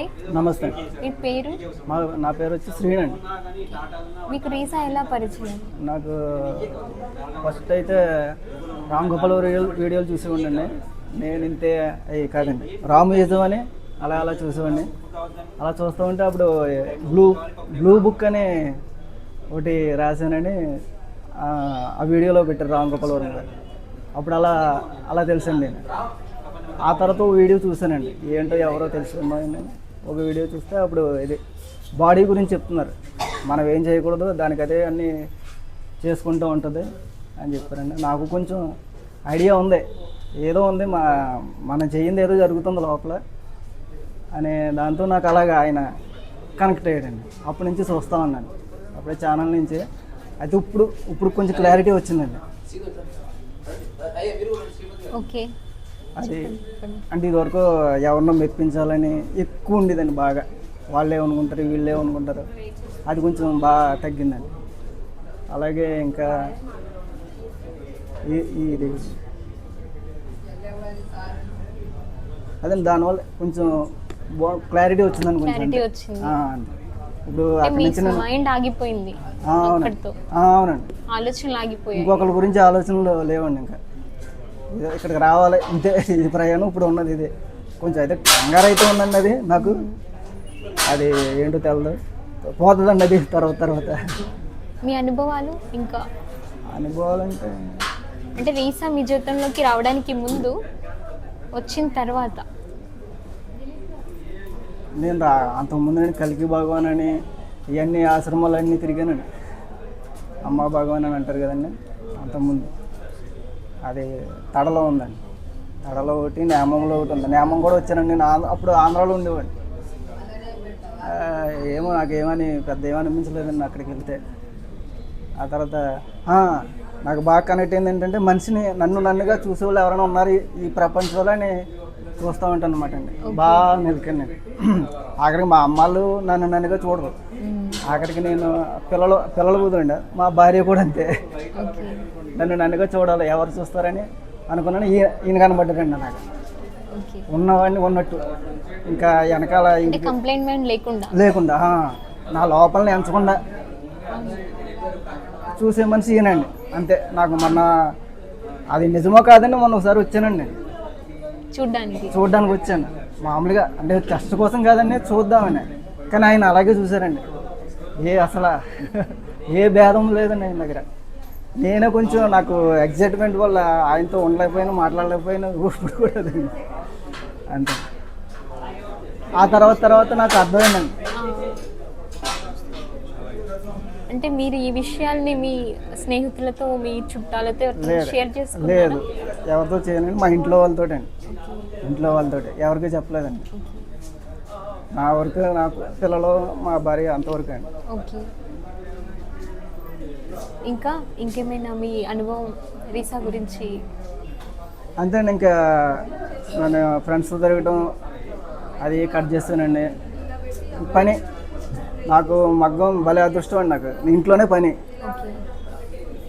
నమస్తే. నమస్తే. మీ పేరు? మా నా పేరు వచ్చి శ్రీనండి మీకు రీసా ఎలా పరిచయం? నాకు ఫస్ట్ అయితే రామ్ గోపాల్ వీడియో వీడియోలు చూసి ఉండండి నేను ఇంతే అయ్యి కాదండి. రాము యజం అని అలా అలా చూసేవాడిని. అలా చూస్తూ ఉంటే అప్పుడు బ్లూ బ్లూ బుక్ అని ఒకటి రాశానని ఆ, వీడియోలో పెట్టారు రామ్ గోపాల్ వర్మ గారు. అప్పుడు అలా అలా తెలుసండి నేను. ఆ తర్వాత వీడియో చూశానండి. ఏంటో ఎవరో తెలుసుకున్నాను ఒక వీడియో చూస్తే అప్పుడు ఇది బాడీ గురించి చెప్తున్నారు. మనం ఏం చేయకూడదు దానికి అదే అన్నీ చేసుకుంటూ ఉంటుంది అని చెప్పారండి. నాకు కొంచెం ఐడియా ఉంది. ఏదో ఉంది మా మనం చేయింది ఏదో జరుగుతుంది లోపల అనే దాంతో నాకు అలాగా ఆయన కనెక్ట్ అయ్యాడండి. అప్పటి నుంచి చూస్తూ ఉన్నాను. అప్పుడే ఛానల్ నుంచి. అయితే ఇప్పుడు ఇప్పుడు కొంచెం క్లారిటీ వచ్చిందండి. ఓకే అది అంటే ఇదివరకు ఎవరినో మెప్పించాలని ఎక్కువ ఉండేదండి బాగా. వాళ్ళే అనుకుంటారు వీళ్ళే అనుకుంటారు అది కొంచెం బాగా తగ్గిందండి. అలాగే ఇంకా ఈ- ఈ ఇది. అదే దానివల్ల కొంచెం క్లారిటీ వచ్చిందని కొంచెం. ఇప్పుడు మైండ్ ఆగిపోయింది అవునండి. ఆలోచనలు ఆగిపోయాయి. ఇంకొకరి గురించి ఆలోచనలు లేవండి ఇంకా. ఇక్కడికి రావాలి. ఇంతే ఇది ప్రయాణం ఇప్పుడు ఉన్నది ఇదే. కొంచెం అయితే కంగారు అయితే ఉందండి అది నాకు. అది ఏంటో తెలదు. పోతుందండి అది తర్వాత తర్వాత. మీ అనుభవాలు ఇంకా? అనుభవాలంటే? అంటే రీసా మీ జీవితంలోకి రావడానికి ముందు వచ్చిన తర్వాత? నేను రా అంతకుముందు నేను కలికి భగవాన్ అని ఇవన్నీ ఆశ్రమాలన్నీ తిరిగానండి. అమ్మ భగవాన్ అని అంటారు కదండి అంతకుముందు. అది తడలో ఉందండి. తడలో ఒకటి నేమంలో ఒకటి ఉంది. నేమం కూడా వచ్చానండి. నేను ఆంధ్ర- అప్పుడు ఆంధ్రాలో ఉండేవాడిని. ఏమో నాకేమని పెద్ద ఏమని అనిపించలేదండి అక్కడికి వెళ్తే. ఆ తర్వాత నాకు బాగా కనెక్ట్ అయింది ఏంటంటే మనిషిని నన్ను నన్నుగా చూసే వాళ్ళు ఎవరైనా ఉన్నారు ఈ- ప్రపంచంలో అని చూస్తూ ఉంటాను అనమాట అండి బాగా నేను ఆఖరికి మా అమ్మాళ్ళు నన్ను నన్నుగా చూడరు. ఆఖరికి నేను పిల్లలు పిల్లలు కుదరండి మా భార్య కూడా అంతే. నన్ను నన్నుగా చూడాలి ఎవరు చూస్తారని అనుకున్నాను. ఈయన ఈయన కనబడ్డారండి నాకు. ఉన్నవాడిని ఉన్నట్టు. ఇంకా వెనకాల కంప్లైంట్ లేకుండా? నా లోపలని ఎంచకుండా. చూసే మనిషి ఈయనండి. అంతే. నాకు మొన్న అది నిజమో కాదండి మొన్న ఒకసారి వచ్చానండి. చూడ్డానికి? చూడడానికి వచ్చాను. మామూలుగా అంటే టెస్ట్ కోసం కాదండి చూద్దామని. కానీ ఆయన అలాగే చూశారండి. ఏ అసలు? ఏ భేదం లేదండి ఆయన దగ్గర. నేనే కొంచెం నాకు ఎగ్జైట్మెంట్ వల్ల ఆయనతో ఉండలేకపోయినా మాట్లాడలేకపోయినా ఇప్పుడు కూడా అంతే. ఆ తర్వాత తర్వాత నాకు అర్థమైందండి. అంటే మీరు ఈ విషయాల్ని మీ స్నేహితులతో మీ చుట్టాలతో లేదు. షేర్ లేదు. ఎవరితో చేయనండి మా ఇంట్లో వాళ్ళతో అండి ఇంట్లో వాళ్ళతో ఎవరికి చెప్పలేదండి. నా వరకు నాకు పిల్లలు మా భార్య అంతవరకు అండి. ఓకే. ఇంకా ఇంకేమైనా మీ అనుభవం రీసా గురించి? అంతేండి ఇంకా నేను ఫ్రెండ్స్తో తిరగటం అది కట్ చేస్తానండి. పని నాకు మగ్గం భలే అదృష్టం అండి నాకు. ఇంట్లోనే పని.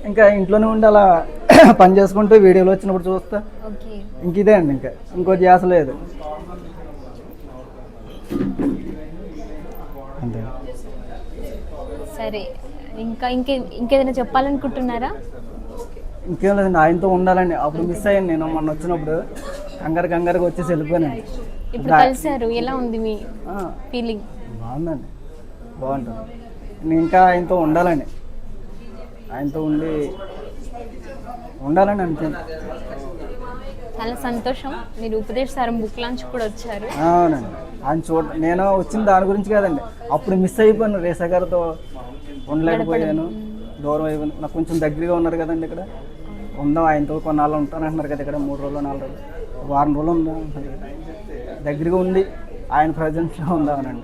ఇంకా ఇంట్లోనే ఉండి అలా పని చేసుకుంటూ వీడియోలు వచ్చినప్పుడు చూస్తా. ఇంక ఇదే అండి ఇంకా ఇంకో ధ్యాస లేదు అంతే. సరే ఇంకా ఇంకే ఇంకేదైనా చెప్పాలనుకుంటున్నారా? ఇంకేం లేదండి ఆయనతో ఉండాలండి అప్పుడు మిస్ అయ్యాను నేను మొన్న వచ్చినప్పుడు. కంగారు కంగారుగా వచ్చేసి వెళ్ళిపోయానండి ఇప్పుడు కలిసారు ఎలా ఉంది మీ ఫీలింగ్ బాగుందండి. బాగుంటుంది. నేను ఇంకా ఆయనతో ఉండాలండి ఆయనతో ఉండి ఉండాలని అంతే. చాలా సంతోషం. మీరు ఉపదేశ సారం బుక్ లాంచ్ కూడా వచ్చారు. అవునండి. ఆయన చూడ నేను వచ్చిన దాని గురించి కాదండి. అప్పుడు మిస్ అయిపోయాను రేసా గారితో ఉండలేకపోయాను. దూరం అయిపోయాను. నాకు కొంచెం దగ్గరగా ఉన్నారు కదండి ఇక్కడ. ఉందాం ఆయనతో కొన్నాళ్ళు ఉంటానంటున్నారు కదా ఇక్కడ మూడు రోజులు నాలుగు రోజులు. వారం రోజులు ఉందాం? అంటున్నారు. దగ్గరగా ఉండి ఆయన ప్రజెన్స్లో ఉందామనండి.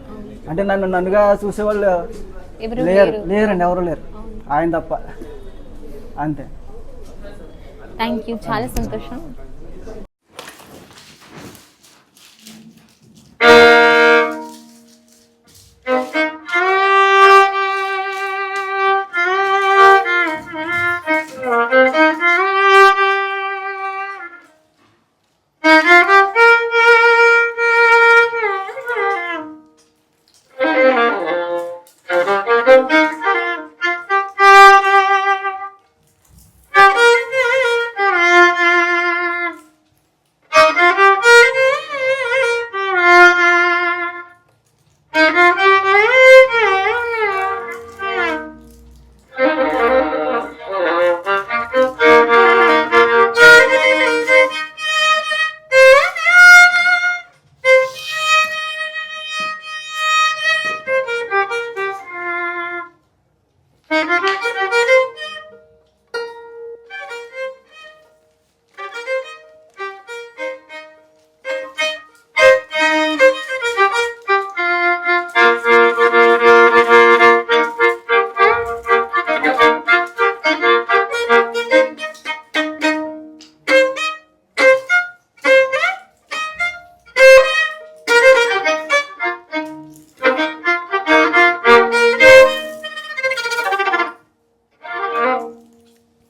అంటే నన్ను నన్నుగా చూసేవాళ్ళు లేరు. లేరండి ఎవరు లేరు. ఆయన తప్ప. అంతే. థ్యాంక్ యూ చాలా సంతోషం.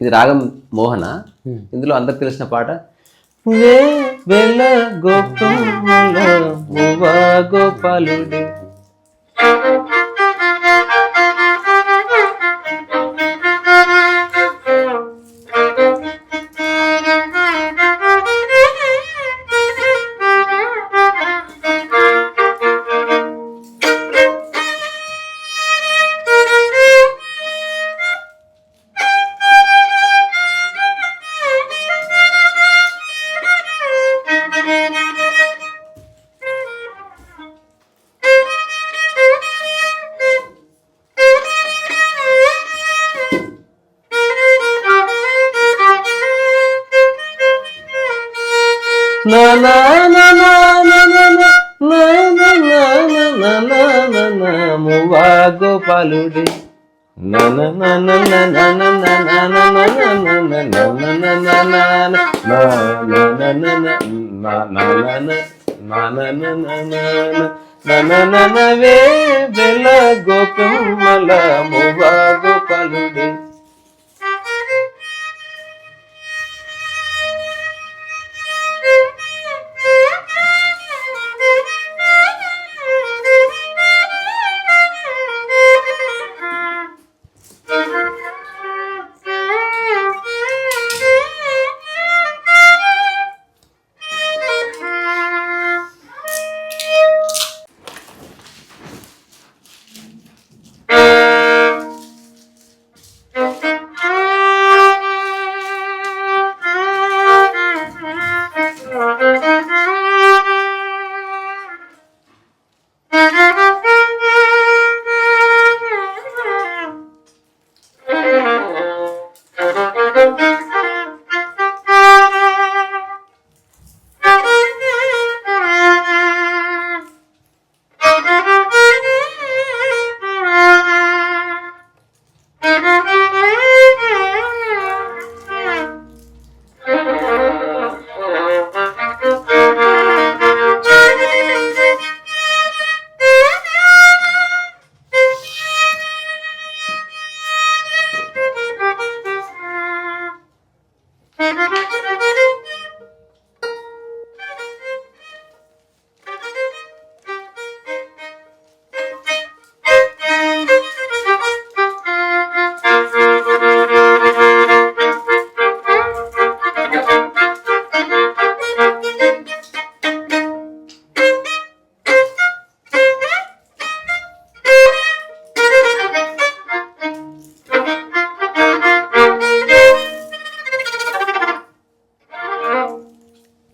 ఇది రాగం మోహన? ఇందులో అందరు తెలిసిన పాట వేల గోపాలుడే మువా గోపాలుడే ననననవే బెల గోపమ్మల మువా గోపాలుడే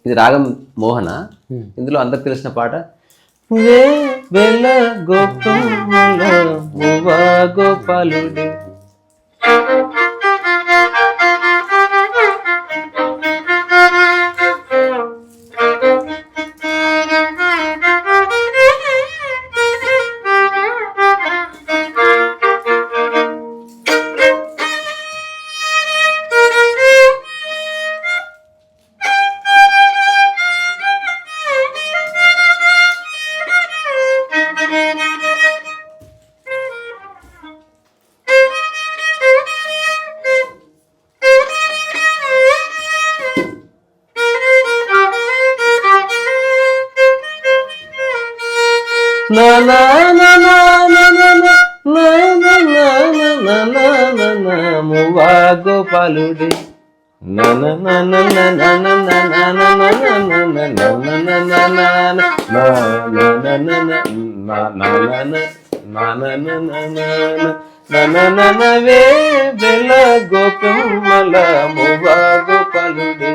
ఇది రాగం మోహన. ఇందులో అందరికి తెలిసిన పాట నువ్వే గోపాలుడే బాలుడే ననననవే బెల గోపమ్మల మువా గోపాలుడే